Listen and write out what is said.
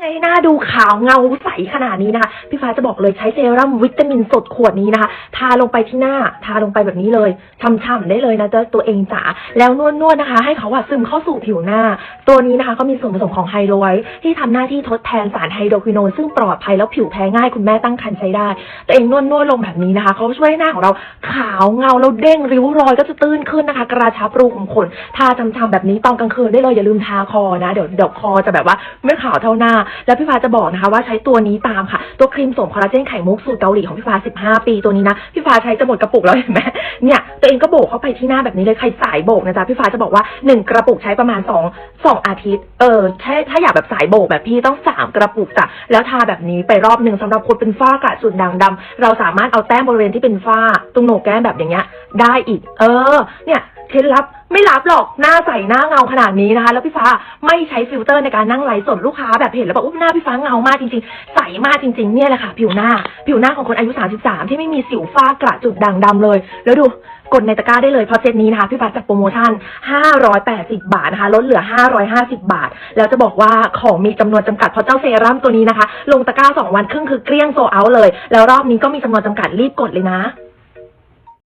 ไงหน้าดูขาวเงาใสขนาดนี้นะคะ พี่ฟ้าจะบอกเลยใช้เซรั่มวิตามินสดขวดนี้นะคะ ทาลงไปที่หน้า ทาลงไปแบบนี้เลยช่ำๆได้เลยนะจ๊ะตัวเองจ๋าแล้วนวดๆนะคะ ให้เขาอะซึมเข้าสู่ผิวหน้า ตัวนี้นะคะก็มีส่วนผสมของไฮโดรไวท์ที่ทำหน้าที่ทดแทนสารไฮโดรควิโนนซึ่งปลอดภัยแล้วผิวแพ้ง่ายคุณแม่ตั้งครรภ์ใช้ได้ ตัวเองนวดๆลงแบบนี้นะคะเขาช่วยให้หน้าของเราขาวเงาแล้วเด้งริ้วรอยก็จะตื้นขึ้นนะคะ กระชับรูขุมขนทาช้ำๆแบบนี้ตอนกลางคืนได้เลยอย่าลืมทาคอนะเดี๋ยวเดี๋ยวคอจะแบบว่าไม่ขาวเท่าหน้าแล้วพี่ฟ้าจะบอกนะคะ ว่าใช้ตัวนี้ตามค่ะ ตัวครีมสมคอลลาเจนไข่มุกสูตรเกาหลีของพี่ฟ้า 15 ปีตัวนี้นะ พี่ฟ้าใช้จะหมดกระปุกแล้วเห็นไหมเนี่ยตัวเองก็โบกเข้าไปที่หน้าแบบนี้เลยใครสายโบกนะจ๊ะพี่ฟ้าจะบอกว่าหนึ่งกระปุกใช้ประมาณสองสองอาทิตย์ เออใช่ถ้าอยากแบบสายโบกแบบพี่ต้องสามกระปุกจ้ะแล้วทาแบบนี้ไปรอบหนึ่งสำหรับคนเป็นฝ้ากระจุดด่างดำเราสามารถเอาแต้มบริเวณที่เป็นฝ้าตรงโหนกแก้มแบบอย่างเงี้ยได้อีก เออ เนี่ย เคล็ดลับไม่รับหรอกหน้าใสหน้าเงาขนาดนี้นะคะ แล้วพี่ฟ้าไม่ใช้ฟิลเตอร์ในการนั่งไลฟ์สดลูกค้าแบบเห็นแล้วแบบอุ๊ยหน้าพี่ฟ้าเงามากจริงๆ ใสมากจริงๆเนี่ยแหละค่ะ ผิวหน้า ผิวหน้าของคนอายุ 33 ที่ไม่มีสิวฝ้ากระจุดด่างดำเลย แล้วดูกดในตะกร้าได้เลยเพราะเซตนี้นะคะพี่ฟ้าจัดโปรโมชั่น 580 บาทนะคะ ลดเหลือ 550 บาท แล้วจะบอกว่าของมีจำนวนจำกัดเพราะเจ้าเซรั่มตัวนี้นะคะ ลงตะกร้า 2 วันครึ่งคือเกลี้ยงโซเอาเลย แล้วรอบนี้ก็มีจำนวนจำกัดรีบกดเลยนะ